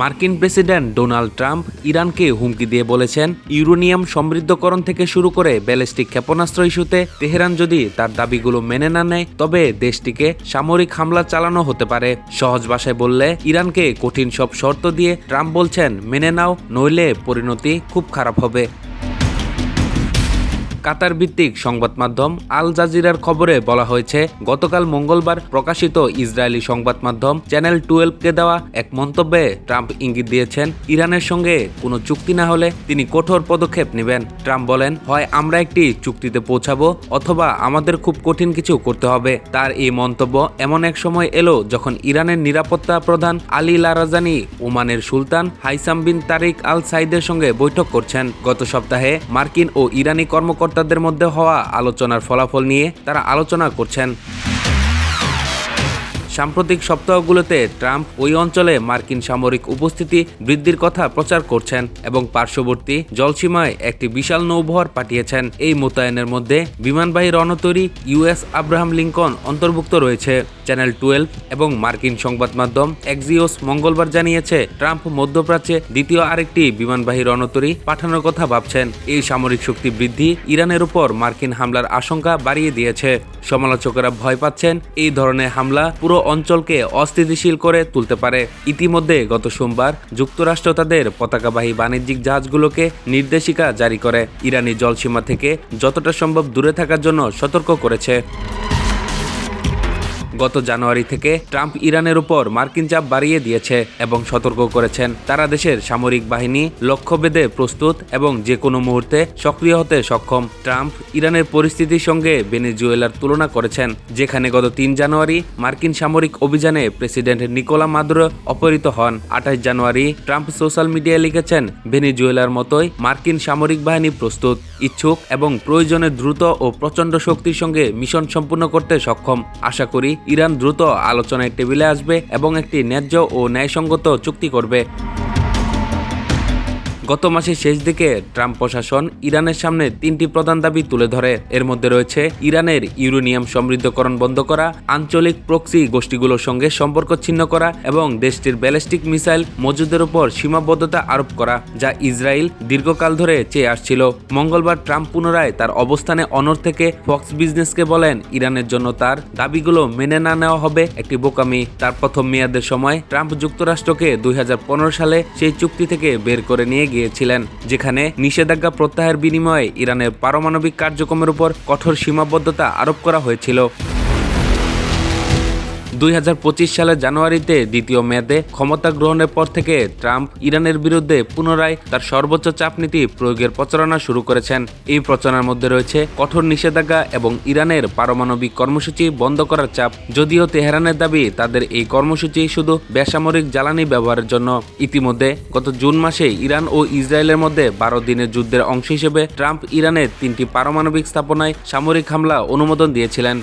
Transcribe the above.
মার্কিন president Donald Trump ইরানকে হুমকি দিয়ে বলেছেন, ইউরোনিয়াম সমৃদ্ধকরণ থেকে শুরু করে ব্যালিস্টিক ক্ষেপণাস্ত্র ইস্যুতে তেহরান যদি তার দাবিগুলো মেনে না নেয়, তবে দেশটিকে সামরিক হামলা চালানো হতে পারে। সহজ ভাষায় বললে, ইরানকে কঠিন সব শর্ত দিয়ে ট্রাম্প বলছেন, মেনে নাও, নইলে পরিণতি খুব খারাপ হবে। কাতার ভিত্তিক সংবাদ মাধ্যম আল জাজিরার খবরে বলা হয়েছে, গতকাল মঙ্গলবার প্রকাশিত ইসরায়েলি সংবাদ মাধ্যম চ্যানেল টুয়েলভকে দেওয়া এক মন্তব্যে ট্রাম্প ইঙ্গিত দিয়েছেন, ইরানের সঙ্গে কোনো চুক্তি না হলে তিনি কঠোর পদক্ষেপ নেবেন। ট্রাম্প বলেন, হয় আমরা একটি চুক্তিতে পৌঁছাবো অথবা আমাদের খুব কঠিন কিছু করতে হবে। তার এই মন্তব্য এমন এক সময় এলো যখন ইরানের নিরাপত্তা প্রধান আলী লারাজানি ওমানের সুলতান হাইসাম বিন তারিক আল সাইদের সঙ্গে বৈঠক করছেন। গত সপ্তাহে মার্কিন ও ইরানি কর্মকর্তাদের মধ্যে হওয়া আলোচনার ফলাফল নিয়ে তারা আলোচনা করছেন। সাম্প্রতিক সপ্তাহগুলোতে ট্রাম্প ওই অঞ্চলে মার্কিন সামরিক উপস্থিতি বৃদ্ধির কথা প্রচার করছেন এবং পার্শ্ববর্তী জলসীমায় একটি বিশাল নৌবহর পাঠিয়েছেন। এই মোতায়েনের মধ্যে বিমানবাহী রণতরী ইউএস আব্রাহাম লিঙ্কন অন্তর্ভুক্ত রয়েছে। চ্যানেল টুয়েলভ এবং মার্কিন সংবাদ মাধ্যম এক্সিওস মঙ্গলবার জানিয়েছে, ট্রাম্প মধ্যপ্রাচ্যে দ্বিতীয় আরেকটি বিমানবাহী রণতরী পাঠানোর কথা ভাবছেন। এই সামরিক শক্তি বৃদ্ধি ইরানের উপর মার্কিন হামলার আশঙ্কা বাড়িয়ে দিয়েছে। সমালোচকেরা ভয় পাচ্ছেন, এই ধরনের হামলা পুরো অঞ্চলকে অস্থিতিশীল করে তুলতে পারে। ইতিমধ্যে গত সোমবার যুক্তরাষ্ট্র তাদের পতাকাবাহী বাণিজ্যিক জাহাজগুলোকে নির্দেশিকা জারি করে। ইরানি জলসীমা থেকে যতটা সম্ভব দূরে থাকার জন্য সতর্ক করেছে। গত জানুয়ারি থেকে ট্রাম্প ইরানের উপর মার্কিন চাপ বাড়িয়ে দিয়েছে এবং সতর্ক করেছেন। তারা দেশের সামরিক বাহিনী, লক্ষ্যভেদে প্রস্তুত এবং যে কোনো মুহূর্তে সক্রিয় হতে সক্ষম। ট্রাম্প ইরানের পরিস্থিতির সঙ্গে ভেনেজুয়েলার তুলনা করেছেন, যেখানে গত তিন জানুয়ারি মার্কিন সামরিক অভিযানে প্রেসিডেন্ট নিকোলা মাদুরো অপহৃত হন। আঠাশ জানুয়ারি ট্রাম্প সোশ্যাল মিডিয়ায় লিখেছেন, ভেনেজুয়েলার মতোই মার্কিন সামরিক বাহিনী প্রস্তুত, ইচ্ছুক এবং প্রয়োজনে দ্রুত ও প্রচণ্ড শক্তির সঙ্গে মিশন সম্পূর্ণ করতে সক্ষম। আশা করি ইরান দ্রুত আলোচনায় টেবিলে আসবে এবং একটি ন্যায্য ও ন্যায়সঙ্গত চুক্তি করবে। গত মাসের শেষ দিকে ট্রাম্প প্রশাসন ইরানের সামনে তিনটি প্রধান দাবি তুলে ধরে। এর মধ্যে রয়েছে ইরানের ইউরেনিয়াম সমৃদ্ধকরণ বন্ধ করা, আঞ্চলিক প্রক্সি গোষ্ঠীগুলোর সঙ্গে সম্পর্ক ছিন্ন করা এবং দেশটির ব্যালিস্টিক মিসাইল মজুদের উপর সীমাবদ্ধতা আরোপ করা, যা ইসরায়েল দীর্ঘকাল ধরে চেয়ে আসছিল। মঙ্গলবার ট্রাম্প পুনরায় তার অবস্থানে অনর থেকে ফক্স বিজনেসকে বলেন, ইরানের জন্য তার দাবিগুলো মেনে না নেওয়া হবে একটি বোকামি। তার প্রথম মেয়াদের সময় ট্রাম্প যুক্তরাষ্ট্রকে দুই হাজার পনেরো সালে সেই চুক্তি থেকে বের করে নিয়ে গিয়েছিলেন যেখানে নিষেধাজ্ঞা প্রত্যাহার বিনিময়ে ইরানের পারমাণবিক কার্যক্রমের উপর কঠোর সীমাবদ্ধতা আরোপ করা হয়েছিল। দুই হাজার পঁচিশ সালের জানুয়ারিতে দ্বিতীয় মেয়াদে ক্ষমতা গ্রহণের পর থেকে ট্রাম্প ইরানের বিরুদ্ধে পুনরায় তার সর্বোচ্চ চাপ নীতি প্রয়োগের প্রচারণা শুরু করেছেন। এই প্রচারণার মধ্যে রয়েছে কঠোর নিষেধাজ্ঞা এবং ইরানের পারমাণবিক কর্মসূচি বন্ধ করার চাপ। যদিও তেহরানের দাবি, তাদের এই কর্মসূচি শুধু বেসামরিক জ্বালানি ব্যবহারের জন্য। ইতিমধ্যে গত জুন মাসে ইরান ও ইসরায়েলের মধ্যে বারো দিনের যুদ্ধের অংশ হিসেবে ট্রাম্প ইরানের তিনটি পারমাণবিক স্থাপনায় সামরিক হামলা অনুমোদন দিয়েছিলেন।